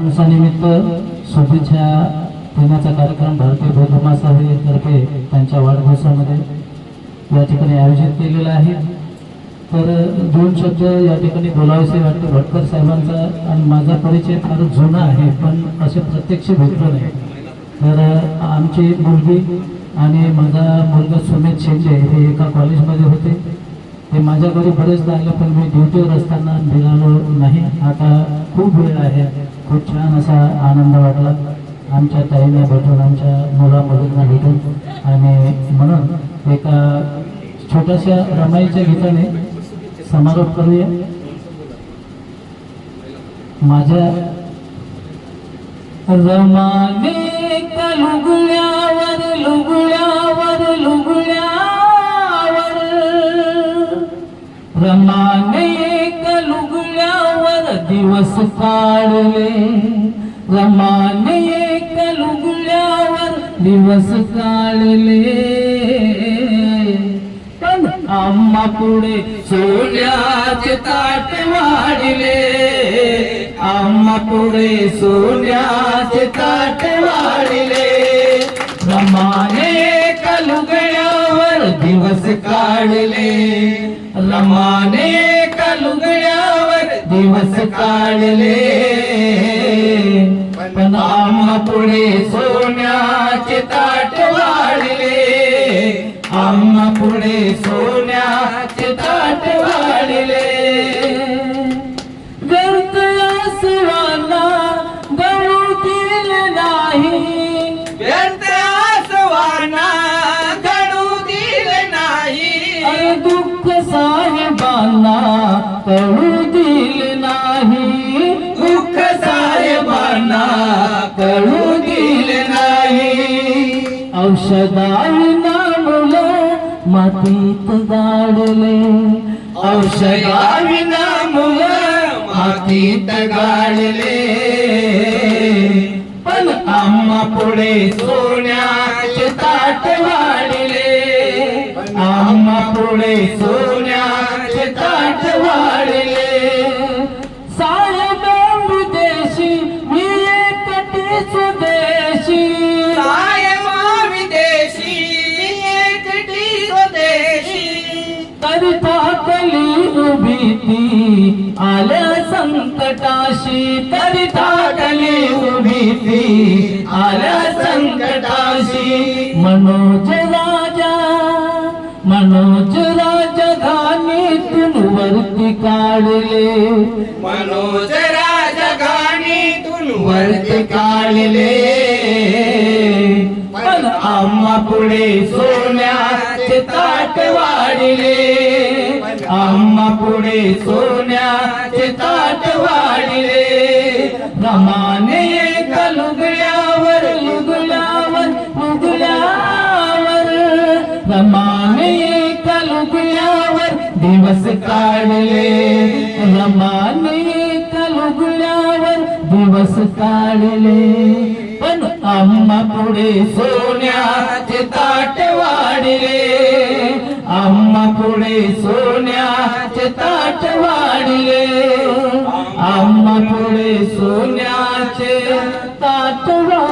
दिवसानिमित्त शुभेच्छा देण्याचा कार्यक्रम भारतीय बौद्ध महासभेतर्फे त्यांच्या वाढदिवसामध्ये या ठिकाणी आयोजित केलेला आहे. तर दोन शब्द या ठिकाणी बोलावेसे वाटते. भटकर साहेबांचा आणि माझा परिचय फार जुना आहे पण असे प्रत्यक्ष भेटलो नाही. तर आमची मुलगी आणि माझा मुलगा सुमित शेंडे हे एका कॉलेजमध्ये होते. ते माझ्या घरी बरेचदा आलं पण मी ड्युटीवर असताना निघालो नाही. आता खूप वेळ आहे. खूप छान असा आनंद वाटला. आमच्या ताईने भेटून आमच्या मुलामुलींना भेटून आणि म्हणून एका छोट्याशा रमाईच्या गीताने समारोप करूया. माझ्या रमाने लुगड्यावर लुगड्यावर दिवस काढले रमाने का लुगड्यावर दिवस काढले पण आम्हा पुढे सोन्याचे ताट वाढले आम्हा पुढे सोन्याचे ताट वाढले काढले. पण आम्हा पुढे सोन्याचे ताट वाढले. आम्हा पुढे सोन्याचे ताट वाढले. व्यर्थ आसवाना गळू दिल नाही. व्यर्थ आसवाना घडू दिले नाही दुःख साहेबांना कळू नाही. दुःख साहेबांना कळू दिले नाही. औषधाविना मुलं मातीत गाडले औषधाविना मुलं मातीत गाडले पण आम्हा पुढे सोन्याचे ताट वाढले. आम्हा पुढे सोन्याचे ताट वाढले संकटाशी तरी टाकली उभी ती. आल्या संकटाशी. मनोज राजा मनोज राजा घाणीतून वरती काढले. मनोज राजगाणीतून वरती काढले. पण आम्हा पुढे सोन्याचे ताट वाढले. आम्हा पुढे सोन्याचे ताट वाढले. रमाने एका लुगड्यावर लुगड्यावर लुगड्यावर. रमाने एका लुगड्यावर दिवस काढले. रमाने एका लुगड्यावर दिवस काढले. पण आम्हा पुढे सोन्याचे ताट वाढले. आम्हा पुढे सोन्याचे ताट वाढले. आम्हा पुढे सोन्याचे ताट वाढले